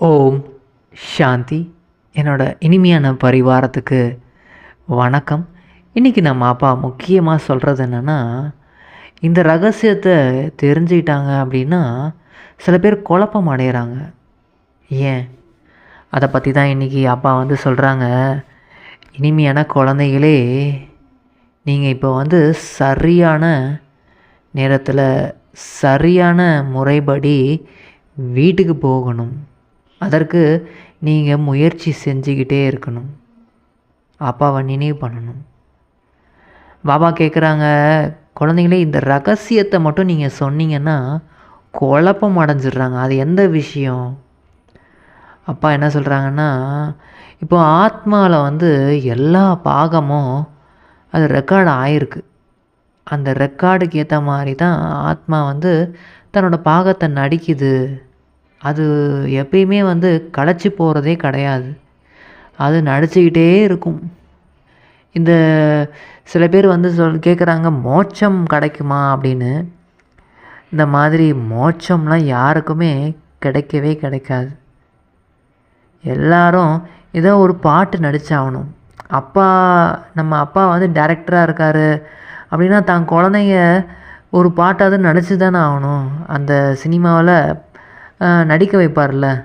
ஓம் சாந்தி. என்னோட இனிமையான பரிவாரத்துக்கு வணக்கம். இன்றைக்கி நம்ம அப்பா முக்கியமாக சொல்கிறது என்னென்னா இந்த ரகசியத்தை தெரிஞ்சுக்கிட்டாங்க அப்படின்னா சில பேர் குழப்பம் அடைகிறாங்க ஏன்? அதை பற்றி தான் இன்றைக்கி அப்பா வந்து சொல்கிறாங்க இனிமையான குழந்தைகளே நீங்கள் இப்போ வந்து சரியான நேரத்தில் சரியான முறைப்படி வீட்டுக்கு போகணும். அதற்கு நீங்கள் முயற்சி செஞ்சுக்கிட்டே இருக்கணும். அப்பாவை நினைவு பண்ணணும். பாபா கேட்குறாங்க குழந்தைங்களே இந்த ரகசியத்தை மட்டும் நீங்கள் சொன்னீங்கன்னா குழப்பம் அடைஞ்சிடுறாங்க. அது எந்த விஷயம்? அப்பா என்ன சொல்கிறாங்கன்னா இப்போ ஆத்மாவில் வந்து எல்லா பாகமும் அது ரெக்கார்டு ஆயிருக்கு. அந்த ரெக்கார்டுக்கு ஏற்ற மாதிரி தான் ஆத்மா வந்து தன்னோட பாகத்தை நடிக்குது. அது எப்பயுமே வந்து களைச்சி போகிறதே கிடையாது. அது நடிச்சுக்கிட்டே இருக்கும். இந்த சில பேர் வந்து சொல் கேட்குறாங்க மோட்சம் கிடைக்குமா அப்படின்னு. இந்த மாதிரி மோட்சம்லாம் யாருக்குமே கிடைக்கவே கிடைக்காது. எல்லாரும் ஏதோ ஒரு பாட்டு நடிச்சாகணும். அப்பா நம்ம அப்பா வந்து டேரக்டராக இருக்கார் அப்படின்னா தான் குழந்தைங்க ஒரு பாட்டாவது நடிச்சு தானே ஆகணும். அந்த சினிமாவில் நடிக்க வைப்பார்ல.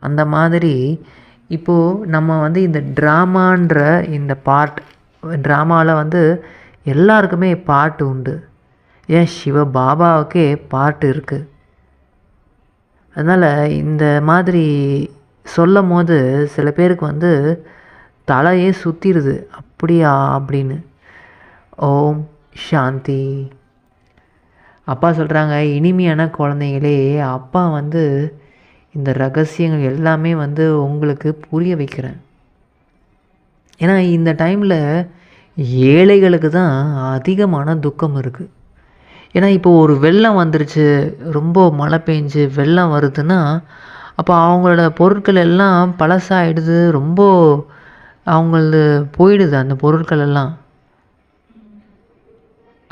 அந்த மாதிரி இப்போது நம்ம வந்து இந்த ட்ராமான்ற இந்த பாட் ட்ராமாவில் வந்து எல்லாருக்குமே பாட்டு உண்டு. ஏன்? சிவ பாபாவுக்கே பாட்டு இருக்குது அதனால் இந்த மாதிரி சொல்லும் போது சில பேருக்கு வந்து தலையே சுற்றிடுது அப்படியா? அப்படின்னு. ஓம் சாந்தி. அப்பா சொல்கிறாங்க இனிமையான குழந்தைங்களே அப்பா வந்து இந்த ரகசியங்கள் எல்லாமே வந்து உங்களுக்கு புரிய வைக்கிறேன். ஏன்னா இந்த டைமில் ஏழைகளுக்கு தான் அதிகமான துக்கம் இருக்குது ஏன்னா இப்போ ஒரு வெள்ளம் வந்துருச்சு ரொம்ப மழை பெஞ்சு வெள்ளம் வருதுன்னா அப்போ அவங்களோட பொருட்கள் எல்லாம் பழசாயிடுது ரொம்ப அவங்களது போயிடுது அந்த பொருட்கள் எல்லாம்.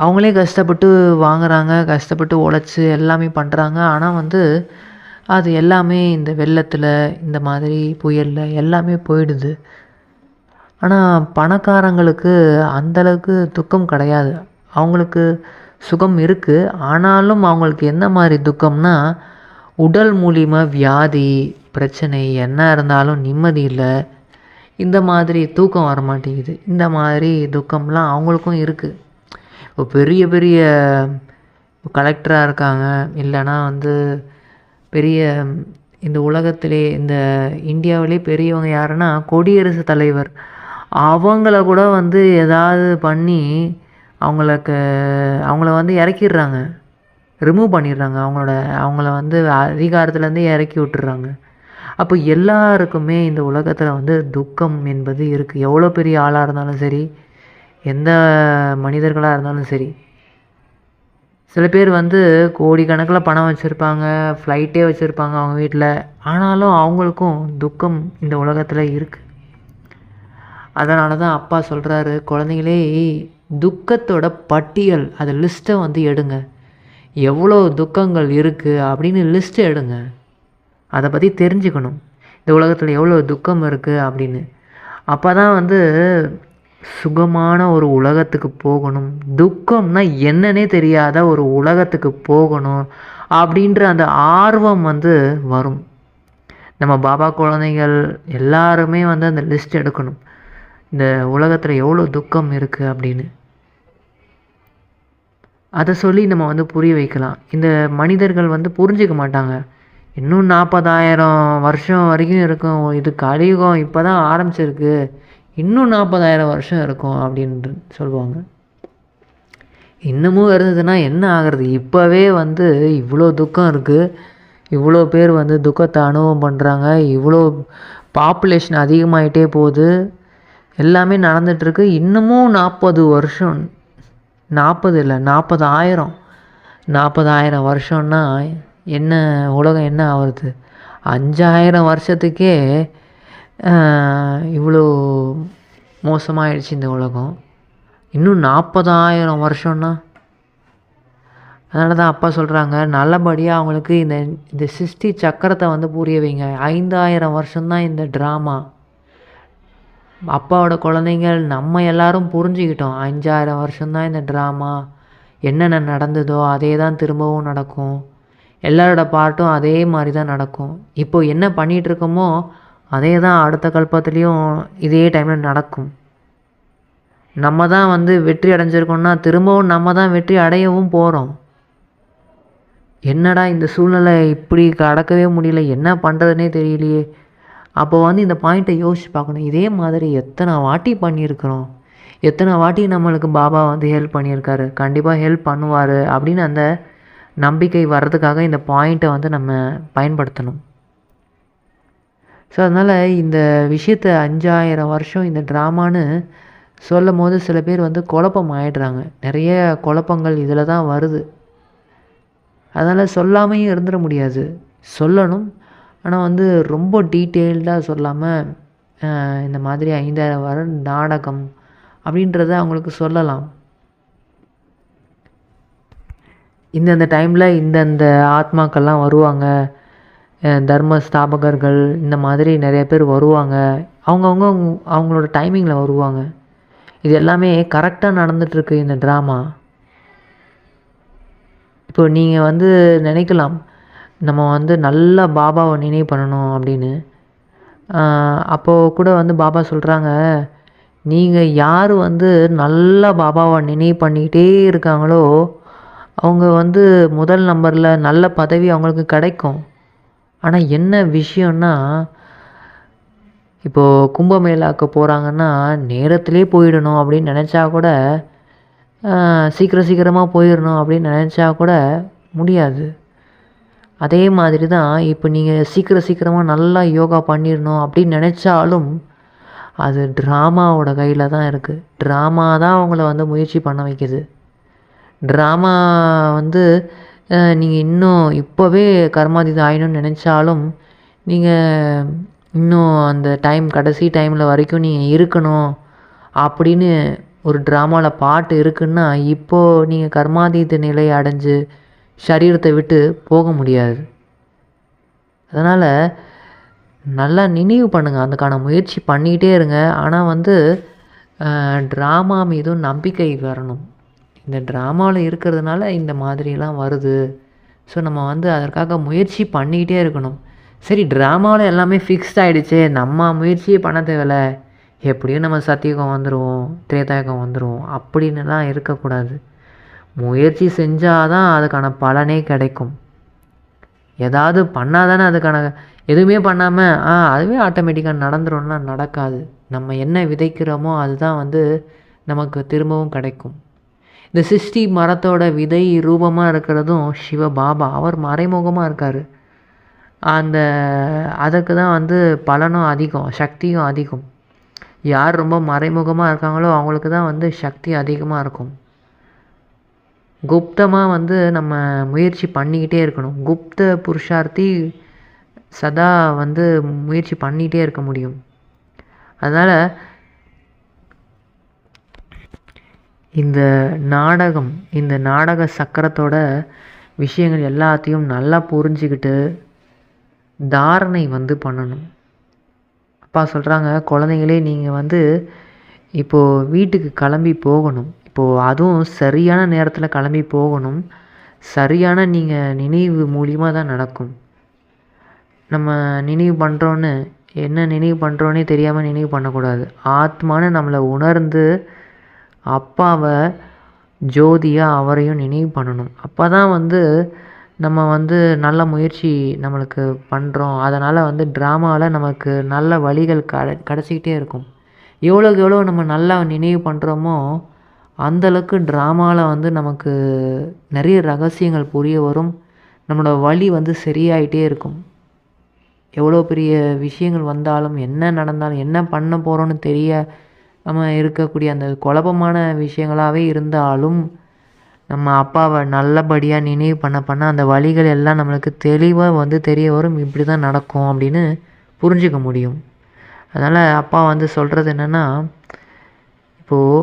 அவங்களே கஷ்டப்பட்டு வாங்குறாங்க கஷ்டப்பட்டு உழைச்சி எல்லாமே பண்ணுறாங்க ஆனால் வந்து அது எல்லாமே இந்த வெள்ளத்தில் இந்த மாதிரி புயலில் எல்லாமே போயிடுது. ஆனால் பணக்காரங்களுக்கு அந்தளவுக்கு துக்கம் கிடையாது. அவங்களுக்கு சுகம் இருக்குது ஆனாலும் அவங்களுக்கு என்ன மாதிரி துக்கம்னா உடல் மூலிமா வியாதி பிரச்சனை என்ன இருந்தாலும் நிம்மதி இல்லை. இந்த மாதிரி தூக்கம் வர மாட்டேங்குது இந்த மாதிரி துக்கம்லாம் அவங்களுக்கும் இருக்குது இப்போ பெரிய பெரிய கலெக்டராக இருக்காங்க. இல்லைன்னா வந்து பெரிய இந்த உலகத்திலே இந்த இந்தியாவிலே பெரியவங்க யாருன்னா கொடியரசு தலைவர். அவங்கள கூட வந்து ஏதாவது பண்ணி அவங்களுக்கு அவங்கள வந்து இறக்கிடுறாங்க. ரிமூவ் பண்ணிடுறாங்க. அவங்களோட அவங்கள வந்து அதிகாரத்துலேருந்து இறக்கி விட்டுறாங்க அப்போ எல்லாருக்குமே இந்த உலகத்தில் வந்து துக்கம் என்பது இருக்குது எவ்வளோ பெரிய ஆளாக இருந்தாலும் சரி எந்த மனிதர்களாக இருந்தாலும் சரி. சில பேர் வந்து கோடிக்கணக்கில் பணம் வச்சுருப்பாங்க ஃப்ளைட்டே வச்சுருப்பாங்க அவங்க வீட்டில் ஆனாலும் அவங்களுக்கும் துக்கம் இந்த உலகத்தில் இருக்குது அதனால தான் அப்பா சொல்கிறாரு குழந்தைங்களே துக்கத்தோட பட்டியல் அது லிஸ்ட்டை வந்து எடுங்க. எவ்வளோ துக்கங்கள் இருக்குது அப்படின்னு லிஸ்ட்டு எடுங்க. அதை பற்றி தெரிஞ்சுக்கணும். இந்த உலகத்தில் எவ்வளோ துக்கம் இருக்குது அப்படின்னு. அப்போ தான் வந்து சுகமான ஒரு உலகத்துக்கு போகணும். துக்கம்னா என்னன்னே தெரியாத ஒரு உலகத்துக்கு போகணும் அப்படின்ற அந்த ஆர்வம் வந்து வரும். நம்ம பாபா குழந்தைகள் எல்லாருமே வந்து அந்த லிஸ்ட் எடுக்கணும். இந்த உலகத்தில் எவ்வளோ துக்கம் இருக்குது அப்படின்னு. அதை சொல்லி நம்ம வந்து புரிய வைக்கலாம். இந்த மனிதர்கள் வந்து புரிஞ்சிக்க மாட்டாங்க. இன்னும் நாற்பதாயிரம் வருஷம் வரைக்கும் இருக்கும். இது கலியுகம் இப்போ தான் ஆரம்பிச்சிருக்கு. இன்னும் நாற்பதாயிரம் வருஷம் இருக்கும் அப்படின்ட்டு சொல்லுவாங்க. இன்னமும் இருந்ததுன்னா என்ன ஆகிறது? இப்போவே வந்து இவ்வளோ துக்கம் இருக்குது இவ்வளோ பேர் வந்து துக்கத்தை அனுபவம் பண்ணுறாங்க இவ்வளோ பாப்புலேஷன் அதிகமாகிட்டே போகுது. எல்லாமே நடந்துகிட்ருக்கு இன்னமும் நாற்பது வருஷம் நாற்பது இல்லை நாற்பதாயிரம் நாற்பதாயிரம் வருஷம்னா என்ன உலகம் என்ன ஆகுறது? அஞ்சாயிரம் வருஷத்துக்கே இவ்வளோ மோசமாயிடுச்சு இந்த உலகம். இன்னும் நாற்பதாயிரம் வருஷம்னா? அதனால தான் அப்பா சொல்கிறாங்க நல்லபடியாக அவங்களுக்கு இந்த இந்த சிருஷ்டி சக்கரத்தை வந்து புரிய வைங்க. ஐந்தாயிரம் வருஷம்தான் இந்த ட்ராமா அப்பாவோட குழந்தைங்கள் நம்ம எல்லாரும் புரிஞ்சுக்கிட்டோம் அஞ்சாயிரம் வருஷம்தான் இந்த ட்ராமா என்னென்ன நடந்ததோ அதே தான் திரும்பவும் நடக்கும். எல்லாரோட பாட்டும் அதே மாதிரி தான் நடக்கும். இப்போ என்ன பண்ணிகிட்டு இருக்கோமோ அதே தான் அடுத்த கல்பத்துலேயும் இதே டைமில் நடக்கும். நம்ம தான் வந்து வெற்றி அடைஞ்சிருக்கோம்னா திரும்பவும் நம்ம தான் வெற்றி அடையவும் போகிறோம் என்னடா இந்த சூழ்நிலை இப்படி கடக்கவே முடியல என்ன பண்ணுறதுனே தெரியலையே. அப்போ வந்து இந்த பாயிண்ட்டை யோசிச்சு பார்க்கணும். இதே மாதிரி எத்தனை வாட்டி பண்ணியிருக்கிறோம். எத்தனை வாட்டி நம்மளுக்கு பாபா வந்து ஹெல்ப் பண்ணியிருக்காரு. கண்டிப்பாக ஹெல்ப் பண்ணுவார் அப்படின்னு அந்த நம்பிக்கை வர்றதுக்காக இந்த பாயிண்ட்டை வந்து நம்ம பயன்படுத்தணும். ஸோ அதனால் இந்த விஷயத்தை அஞ்சாயிரம் வருஷம் இந்த ட்ராமான்னு சொல்லும் போது சில பேர் வந்து குழப்பம் ஆயிடுறாங்க. நிறைய குழப்பங்கள் இதில் தான் வருது. அதனால் சொல்லாமையும் இருந்துட முடியாது. சொல்லணும். ஆனால் வந்து ரொம்ப டீட்டெயில்டாக சொல்லாமல் இந்த மாதிரி ஐந்தாயிரம் வர நாடகம் அப்படின்றத அவங்களுக்கு சொல்லலாம். இந்தந்த டைமில் இந்தந்த ஆத்மாக்கள்லாம் வருவாங்க. தர்ம ஸ்தாபகர்கள் இந்த மாதிரி நிறைய பேர் வருவாங்க. அவங்கவுங்க அவங்களோட டைமிங்கில் வருவாங்க. இது எல்லாமே கரெக்டாக நடந்துகிட்ருக்கு இந்த ட்ராமா இப்போ நீங்கள் வந்து நினைக்கலாம் நம்ம வந்து நல்லா பாபாவை நினைவு பண்ணணும் அப்படின்னு. அப்போது கூட வந்து பாபா சொல்கிறாங்க நீங்கள் யார் வந்து நல்லா பாபாவை நினைவு பண்ணிக்கிட்டே இருக்காங்களோ அவங்க வந்து முதல் நம்பரில் நல்ல பதவி அவங்களுக்கு கிடைக்கும். ஆனால் என்ன விஷயம்னா இப்போது கும்பமேளாவுக்கு போகிறாங்கன்னா நேரத்திலே போயிடணும் அப்படின்னு நினச்சா கூட சீக்கிரம் சீக்கிரமாக போயிடணும் அப்படின்னு நினச்சா கூட முடியாது. அதே மாதிரி தான் இப்போ நீங்கள் சீக்கிரம் சீக்கிரமாக நல்லா யோகா பண்ணிடணும் அப்படின்னு நினச்சாலும் அது ட்ராமாவோட கையில் தான் இருக்குது ட்ராமா தான் அவங்கள வந்து முயற்சி பண்ண வைக்கிது. ட்ராமா வந்து நீங்கள் இன்னும் இப்போவே கர்மாதீதம் ஆயிடணும்னு நினச்சாலும் நீங்கள் இன்னும் அந்த டைம் கடைசி டைமில் வரைக்கும் நீங்கள் இருக்கணும் அப்படின்னு ஒரு ட்ராமாவில் பாட்டு இருக்குன்னா இப்போது நீங்கள் கர்மாதீத நிலை அடைஞ்சு சரீரத்தை விட்டு போக முடியாது. அதனால் நல்லா நினைவு பண்ணுங்கள் அதுக்கான முயற்சி பண்ணிக்கிட்டே இருங்க. ஆனால் வந்து ட்ராமா மீதும் நம்பிக்கை வரணும். இந்த ட்ராமாவில் இருக்கிறதுனால இந்த மாதிரிலாம் வருது. ஸோ நம்ம வந்து அதற்காக முயற்சி பண்ணிக்கிட்டே இருக்கணும். சரி ட்ராமாவில் எல்லாமே ஃபிக்ஸ்ட் ஆகிடுச்சு நம்ம முயற்சியே பண்ண தேவையில்ல. எப்படியும் நம்ம சத்தியகம் வந்துடுவோம் திரேதாயகம் வந்துடுவோம் அப்படின்னுலாம் இருக்கக்கூடாது. முயற்சி செஞ்சால் தான் அதுக்கான பலனே கிடைக்கும். ஏதாவது பண்ணால் தானே அதுக்கான எதுவுமே பண்ணாமல் ஆ அதுவே ஆட்டோமேட்டிக்காக நடந்துரும்னா நடக்காது. நம்ம என்ன விதைக்கிறோமோ அதுதான் வந்து நமக்கு திரும்பவும் கிடைக்கும். இந்த சிஷ்டி மரத்தோட விதை ரூபமாக இருக்கிறதும் சிவ பாபா. அவர் மறைமுகமாக இருக்கார். அந்த அதுக்கு தான் வந்து பலனும் அதிகம் சக்தியும் அதிகம். யார் ரொம்ப மறைமுகமாக இருக்காங்களோ அவங்களுக்கு தான் வந்து சக்தி அதிகமாக இருக்கும். குப்தமாக வந்து நம்ம முயற்சி பண்ணிக்கிட்டே இருக்கணும். குப்த புருஷார்த்தி சதா வந்து முயற்சி பண்ணிகிட்டே இருக்க முடியும். அதனால் இந்த நாடகம் இந்த நாடக சக்கரத்தோட விஷயங்கள் எல்லாத்தையும் நல்லா புரிஞ்சுக்கிட்டு தாரணை வந்து பண்ணணும். அப்பா சொல்கிறாங்க குழந்தைங்களே நீங்கள் வந்து இப்போது வீட்டுக்கு கிளம்பி போகணும். இப்போது அதுவும் சரியான நேரத்தில் கிளம்பி போகணும். சரியான நீங்கள் நினைவு மூலியமாக தான் நடக்கும். நம்ம நினைவு பண்ணுறோன்னு என்ன நினைவு பண்ணுறோன்னே தெரியாமல் நினைவு பண்ணக்கூடாது. ஆத்மான்னு நம்மளை உணர்ந்து அப்பாவை ஜோதியாக அவரையும் நினைவு பண்ணணும். அப்போ தான் வந்து நம்ம வந்து நல்ல முயற்சி நம்மளுக்கு பண்ணுறோம் அதனால் வந்து ட்ராமாவில் நமக்கு நல்ல வழிகள் கட கிடச்சிக்கிட்டே இருக்கும். எவ்வளோக்கு எவ்வளோ நம்ம நல்லா நினைவு பண்ணுறோமோ அந்தளவுக்கு ட்ராமாவில் வந்து நமக்கு நிறைய ரகசியங்கள் புரிய வரும். நம்மளோட வழி வந்து சரியாயிட்டே இருக்கும். எவ்வளோ பெரிய விஷயங்கள் வந்தாலும் என்ன நடந்தாலும் என்ன பண்ண போகிறோன்னு தெரிய நம்ம இருக்கக்கூடிய அந்த குழப்பமான விஷயங்களாகவே இருந்தாலும் நம்ம அப்பாவை நல்லபடியாக நினைவு பண்ண பண்ண அந்த வழிகள் எல்லாம் நம்மளுக்கு தெளிவாக வந்து தெரிய வரும். இப்படி தான் நடக்கும் அப்படின்னு புரிஞ்சுக்க முடியும். அதனால் அப்பா வந்து சொல்கிறது என்னென்னா இப்போது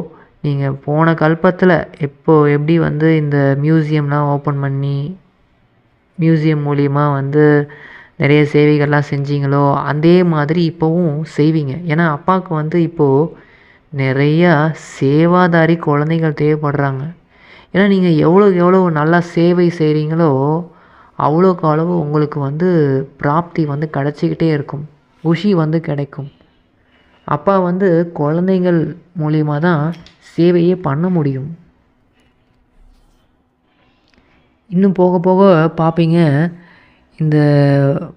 நீங்கள் போன கல்பத்தில் எப்போது எப்படி வந்து இந்த மியூசியம்லாம் ஓப்பன் பண்ணி மியூசியம் மூலியமாக வந்து நிறைய சேவைகள்லாம் செஞ்சீங்களோ அதே மாதிரி இப்போவும் செய்வீங்க. ஏன்னா அப்பாவுக்கு வந்து இப்போது நிறையா சேவாதாரி குழந்தைகள் தேவைப்படுறாங்க. ஏன்னா நீங்கள் எவ்வளோக்கு எவ்வளோ நல்லா சேவை செய்கிறீங்களோ அவ்வளோக்கு அளவு உங்களுக்கு வந்து பிராப்தி வந்து கிடச்சிக்கிட்டே இருக்கும். குஷி வந்து கிடைக்கும். அப்பா வந்து குழந்தைங்கள் மூலியமா தான் சேவையே பண்ண முடியும். இன்னும் போக போக பார்ப்பீங்க இந்த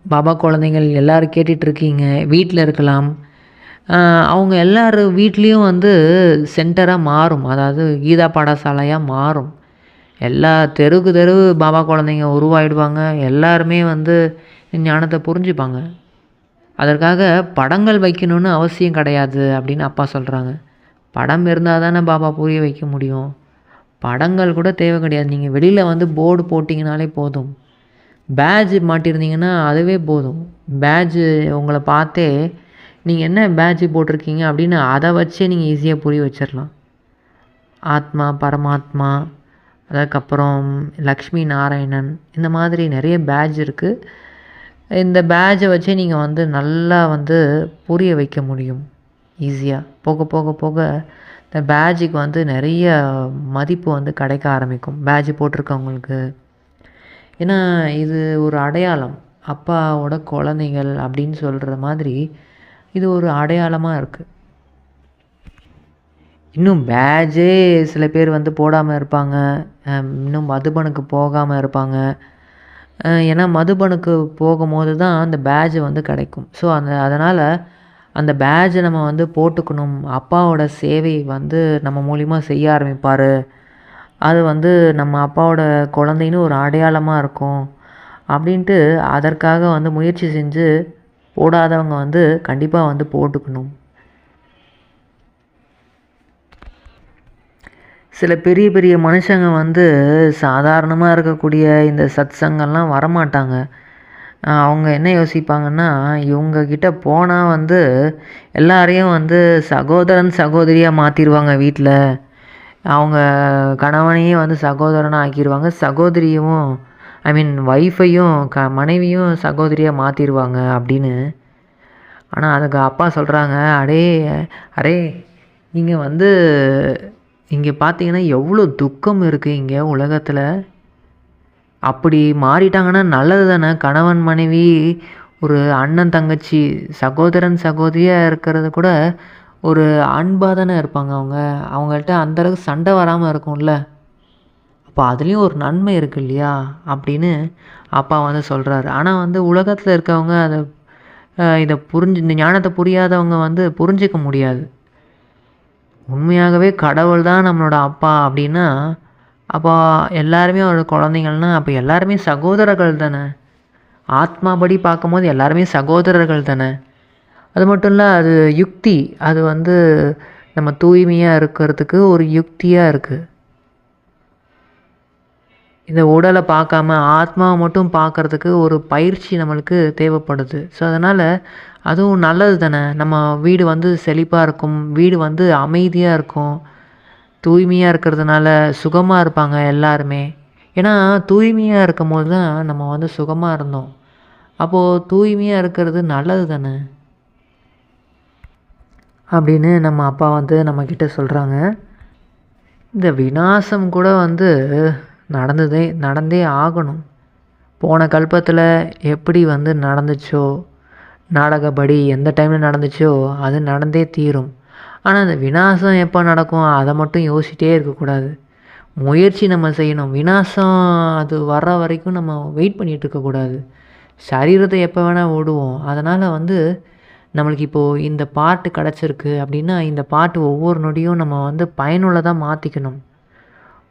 பாபா குழந்தைங்கள் எல்லோரும் கேட்டுட்ருக்கீங்க வீட்டில் இருக்கலாம். அவங்க எல்லார் வீட்லேயும் வந்து சென்டராக மாறும். அதாவது கீதா பாடசாலையாக மாறும். எல்லா தெருவுக்கு தெரு பாபா குழந்தைங்க உருவாயிடுவாங்க. எல்லாருமே வந்து ஞானத்தை புரிஞ்சுப்பாங்க. அதற்காக படங்கள் வைக்கணும்னு அவசியம் கிடையாது அப்படின்னு அப்பா சொல்கிறாங்க படம் இருந்தால் தானே பாபா புரிய வைக்க முடியும். படங்கள் கூட தேவை கிடையாது. நீங்கள் வெளியில் வந்து போர்டு போட்டிங்கனாலே போதும். பேட்ஜ் மாட்டியிருந்தீங்கன்னா அதுவே போதும். பேட்ஜு உங்களை பார்த்தே நீங்கள் என்ன பேட்ஜ் போட்டிருக்கீங்க அப்படின்னு அதை வச்சே நீங்கள் ஈஸியாக புரிய வச்சிடலாம் ஆத்மா பரமாத்மா அதுக்கப்புறம் லக்ஷ்மி நாராயணன் இந்த மாதிரி நிறைய பேட்ஜ் இருக்குது இந்த பேட்ஜை வச்சே நீங்கள் வந்து நல்லா வந்து புரிய வைக்க முடியும். ஈஸியாக போக போக போக இந்த பேட்ஜுக்கு வந்து நிறைய மதிப்பு வந்து கிடைக்க ஆரம்பிக்கும். பேட்ஜ் போட்டிருக்கவங்களுக்கு. ஏன்னா இது ஒரு அடையாளம். அப்பாவோட குழந்தைகள் அப்படின்னு சொல்கிற மாதிரி இது ஒரு அடையாளமாக இருக்குது இன்னும் பேட்ஜே சில பேர் வந்து போடாமல் இருப்பாங்க. இன்னும் மதுபனுக்கு போகாமல் இருப்பாங்க. ஏன்னா மதுபனுக்கு போகும்போது தான் அந்த பேட்ஜ் வந்து கிடைக்கும். ஸோ அந்த அதனால் அந்த பேட்ஜை நம்ம வந்து போட்டுக்கணும். அப்பாவோட சேவை வந்து நம்ம மூலிமா செய்ய ஆரம்பிப்பார். அது வந்து நம்ம அப்பாவோட குழந்தைன்னு ஒரு அடையாளமாக இருக்கும். அப்படின்ட்டு அதற்காக வந்து முயற்சி செஞ்சு போடாதவங்க வந்து கண்டிப்பாக வந்து போட்டுக்கணும். சில பெரிய பெரிய மனுஷங்க வந்து சாதாரணமாக இருக்கக்கூடிய இந்த சத்சங்கெல்லாம் வரமாட்டாங்க. அவங்க என்ன யோசிப்பாங்கன்னா இவங்கக்கிட்ட போனால் வந்து எல்லாரையும் வந்து சகோதரன் சகோதரியாக மாற்றிடுவாங்க வீட்டில் அவங்க கணவனையும் வந்து சகோதரனாக ஆக்கிடுவாங்க சகோதரியும் ஐ மீன் ஒய்ஃபையும் க மனைவியும் சகோதரியாக மாற்றிடுவாங்க அப்படின்னு. ஆனால் அதுக்கு அப்பா சொல்கிறாங்க அடே அரே நீங்கள் வந்து இங்கே பார்த்தீங்கன்னா எவ்வளோ துக்கம் இருக்குது இங்கே உலகத்தில். அப்படி மாறிட்டாங்கன்னா நல்லது தானே. கணவன் மனைவி ஒரு அண்ணன் தங்கச்சி சகோதரன் சகோதரியாக இருக்கிறது கூட ஒரு அன்பாக தானே இருப்பாங்க அவங்க. அவங்கள்ட்ட அந்தளவுக்கு சண்டை வராமல் இருக்கும்ல. அப்போ அதுலேயும் ஒரு நன்மை இருக்கு இல்லையா? அப்படின்னு அப்பா வந்து சொல்கிறாரு ஆனால் வந்து உலகத்தில் இருக்கவங்க அதை இதை புரிஞ்சு இந்த ஞானத்தை புரியாதவங்க வந்து புரிஞ்சிக்க முடியாது. உண்மையாகவே கடவுள் தான் நம்மளோட அப்பா அப்படின்னா அப்போ எல்லாருமே ஒரு குழந்தைங்கள்னா அப்போ எல்லாருமே சகோதரர்கள் தானே? ஆத்மாபடி பார்க்கும்போது எல்லாருமே சகோதரர்கள் தானே? அது மட்டும் இல்லை அது யுக்தி. அது வந்து நம்ம தூய்மையாக இருக்கிறதுக்கு ஒரு யுக்தியாக இருக்குது இந்த உடலை பார்க்காம ஆத்மாவை மட்டும் பார்க்கறதுக்கு ஒரு பயிற்சி நம்மளுக்கு தேவைப்படுது. ஸோ அதனால் அதுவும் நல்லது தானே. நம்ம வீடு வந்து செழிப்பாக இருக்கும் வீடு வந்து அமைதியாக இருக்கும் தூய்மையாக இருக்கிறதுனால சுகமாக இருப்பாங்க எல்லாருமே. ஏன்னா தூய்மையாக இருக்கும் போது தான் நம்ம வந்து சுகமாக இருந்தோம். அப்போது தூய்மையாக இருக்கிறது நல்லது தானே? அப்படின்னு நம்ம அப்பா வந்து நம்மக்கிட்ட சொல்கிறாங்க இந்த விநாசம் கூட வந்து நடந்ததே நடந்தே ஆகணும். போன கல்பத்தில் எப்படி வந்து நடந்துச்சோ நாடகப்படி எந்த டைமில் நடந்துச்சோ அது நடந்தே தீரும். ஆனால் அந்த விநாசம் எப்போ நடக்கும் அதை மட்டும் யோசிச்சிட்டே இருக்கக்கூடாது. முயற்சி நம்ம செய்யணும். விநாசம் அது வர்ற வரைக்கும் நம்ம வெயிட் பண்ணிகிட்டு இருக்கக்கூடாது. சரீரத்தை எப்போ வேணால் ஓடுவோம். அதனால் வந்து நம்மளுக்கு இப்போது இந்த பாட்டு கிடச்சிருக்கு அப்படின்னா இந்த பாட்டு ஒவ்வொரு நொடியும் நம்ம வந்து பயனுள்ளதாக மாற்றிக்கணும்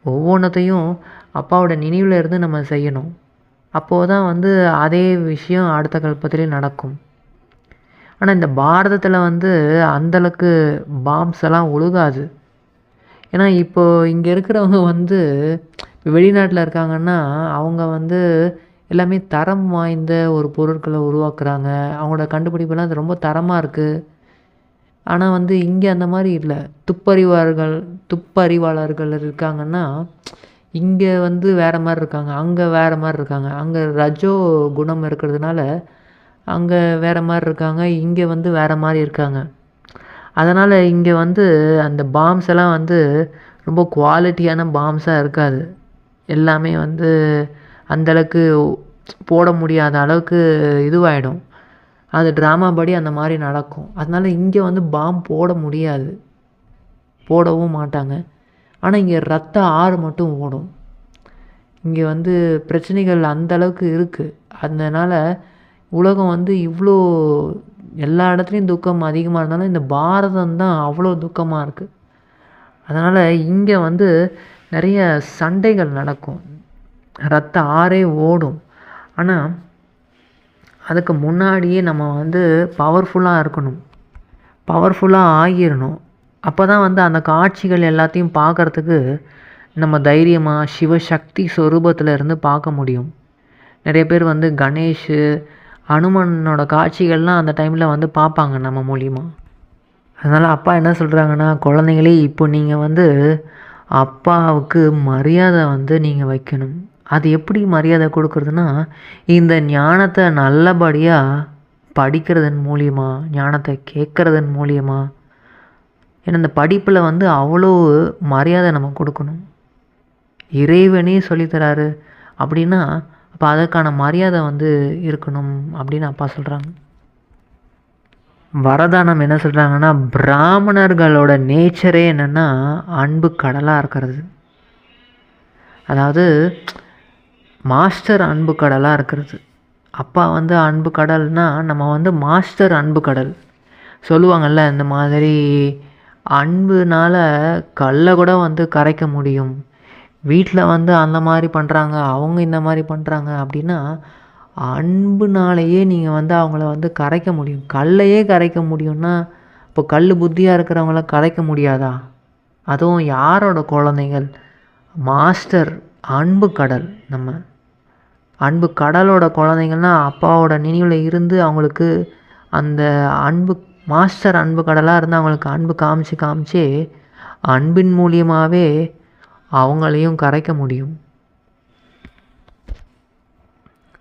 ஒவ்வொன்றத்தையும் அப்பாவோட நினைவில் இருந்து நம்ம செய்யணும். அப்போது தான் வந்து அதே விஷயம் அடுத்த கல்பத்திலே நடக்கும். ஆனால் இந்த பாரதத்தில் வந்து அந்தளவுக்கு பாம்ஸ் எல்லாம் ஒழுகாது. ஏன்னா இப்போது இங்கே இருக்கிறவங்க வந்து இப்போ வெளிநாட்டில் இருக்காங்கன்னா அவங்க வந்து எல்லாமே தரம் வாய்ந்த ஒரு பொருட்களை உருவாக்குறாங்க. அவங்களோட கண்டுபிடிப்பெல்லாம் அது ரொம்ப தரமாக இருக்குது ஆனால் வந்து இங்கே அந்த மாதிரி இல்லை. துப்பறிவார்கள் துப்பறிவாளர்கள் இருக்காங்கன்னா இங்கே வந்து வேறு மாதிரி இருக்காங்க அங்கே வேறு மாதிரி இருக்காங்க. அங்கே ரஜோ குணம் இருக்கிறதுனால அங்கே வேறு மாதிரி இருக்காங்க இங்கே வந்து வேறு மாதிரி இருக்காங்க. அதனால் இங்கே வந்து அந்த பாம்ஸ் எல்லாம் வந்து ரொம்ப குவாலிட்டியான பாம்ஸாக இருக்காது. எல்லாமே வந்து அந்தளவுக்கு போட முடியாத அளவுக்கு இதுவாகிடும் அது ட்ராமா படி அந்த மாதிரி நடக்கும். அதனால் இங்கே வந்து பாம் போட முடியாது. போடவும் மாட்டாங்க. ஆனால் இங்கே ரத்த ஆறு மட்டும் ஓடும். இங்கே வந்து பிரச்சனைகள் அந்த அளவுக்கு இருக்குது அதனால் உலகம் வந்து இவ்வளோ எல்லா இடத்துலையும் துக்கம் அதிகமாக இருந்தாலும் இந்த பாரதம் தான் அவ்வளோ துக்கமாக இருக்குது அதனால் இங்கே வந்து நிறைய சண்டைகள் நடக்கும். ரத்த ஆறே ஓடும். ஆனால் அதுக்கு முன்னாடியே நம்ம வந்து பவர்ஃபுல்லாக இருக்கணும். பவர்ஃபுல்லாக ஆகிடணும் அப்போ தான் வந்து அந்த காட்சிகள் எல்லாத்தையும் பார்க்குறதுக்கு நம்ம தைரியமாக சிவசக்தி சொரூபத்தில் இருந்து பார்க்க முடியும். நிறைய பேர் வந்து கணேஷ் அனுமனோட காட்சிகள்லாம் அந்த டைமில் வந்து பார்ப்பாங்க நம்ம மூலியமாக அதனால் அப்பா என்ன சொல்கிறாங்கன்னா குழந்தைங்களே இப்போ நீங்கள் வந்து அப்பாவுக்கு மரியாதை வந்து நீங்கள் வைக்கணும். அது எப்படி மரியாதை கொடுக்குறதுனா இந்த ஞானத்தை நல்லபடியாக படிக்கிறதன் மூலியமாக ஞானத்தை கேட்குறதன் மூலியமாக ஏன்னா இந்த படிப்பில் வந்து அவ்வளோ மரியாதை நம்ம கொடுக்கணும். இறைவனே சொல்லித்தராரு அப்படின்னா அப்போ அதற்கான மரியாதை வந்து இருக்கணும் அப்படின்னு அப்பா சொல்கிறாங்க வரதானம் என்ன சொல்கிறாங்கன்னா பிராமணர்களோட நேச்சரே என்னென்னா அன்பு கடலாக இருக்கிறது. அதாவது மாஸ்டர் அன்பு கடலாக இருக்கிறது. அப்பா வந்து அன்பு கடல்னால் நம்ம வந்து மாஸ்டர் அன்பு கடல். சொல்லுவாங்கள்ல இந்த மாதிரி அன்புனால் கல்லை கூட வந்து கரைக்க முடியும். வீட்டில் வந்து அந்த மாதிரி பண்ணுறாங்க அவங்க இந்த மாதிரி பண்ணுறாங்க அப்படின்னா அன்புனாலேயே நீங்கள் வந்து அவங்கள வந்து கரைக்க முடியும். கல்லையே கரைக்க முடியும்னா இப்போ கல் புத்தியாக இருக்கிறவங்கள கரைக்க முடியாதா? அதுவும் யாரோட குழந்தைகள்? மாஸ்டர் அன்பு கடல் நம்ம. அன்பு கடலோட குழந்தைங்கள்னா அப்பாவோட நினைவில் இருந்து அவங்களுக்கு அந்த அன்பு மாஸ்டர் அன்பு கடலாக இருந்து அவங்களுக்கு அன்பு காமிச்சு காமிச்சு அன்பின் மூலியமாகவே அவங்களையும் கரைக்க முடியும்.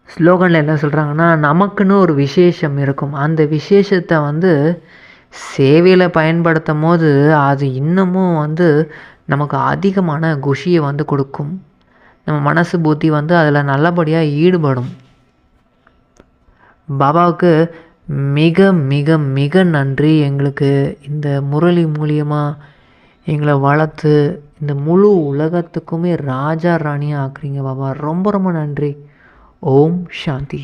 ஸ்லோகனில் என்ன சொல்கிறாங்கன்னா நமக்குன்னு ஒரு விசேஷம் இருக்கும். அந்த விசேஷத்தை வந்து சேவையில் பயன்படுத்தும் போது அது இன்னமும் வந்து நமக்கு அதிகமான குஷியை வந்து கொடுக்கும். நம்ம மனசு புத்தி வந்து அதில் நல்லபடியாக ஈடுபடும். பாபாவுக்கு மிக மிக மிக நன்றி. எங்களுக்கு இந்த முரளி மூலியமாக எங்களை வளர்த்து இந்த முழு உலகத்துக்குமே ராஜா ராணியாக ஆக்குறீங்க பாபா. ரொம்ப ரொம்ப நன்றி. ஓம் சாந்தி.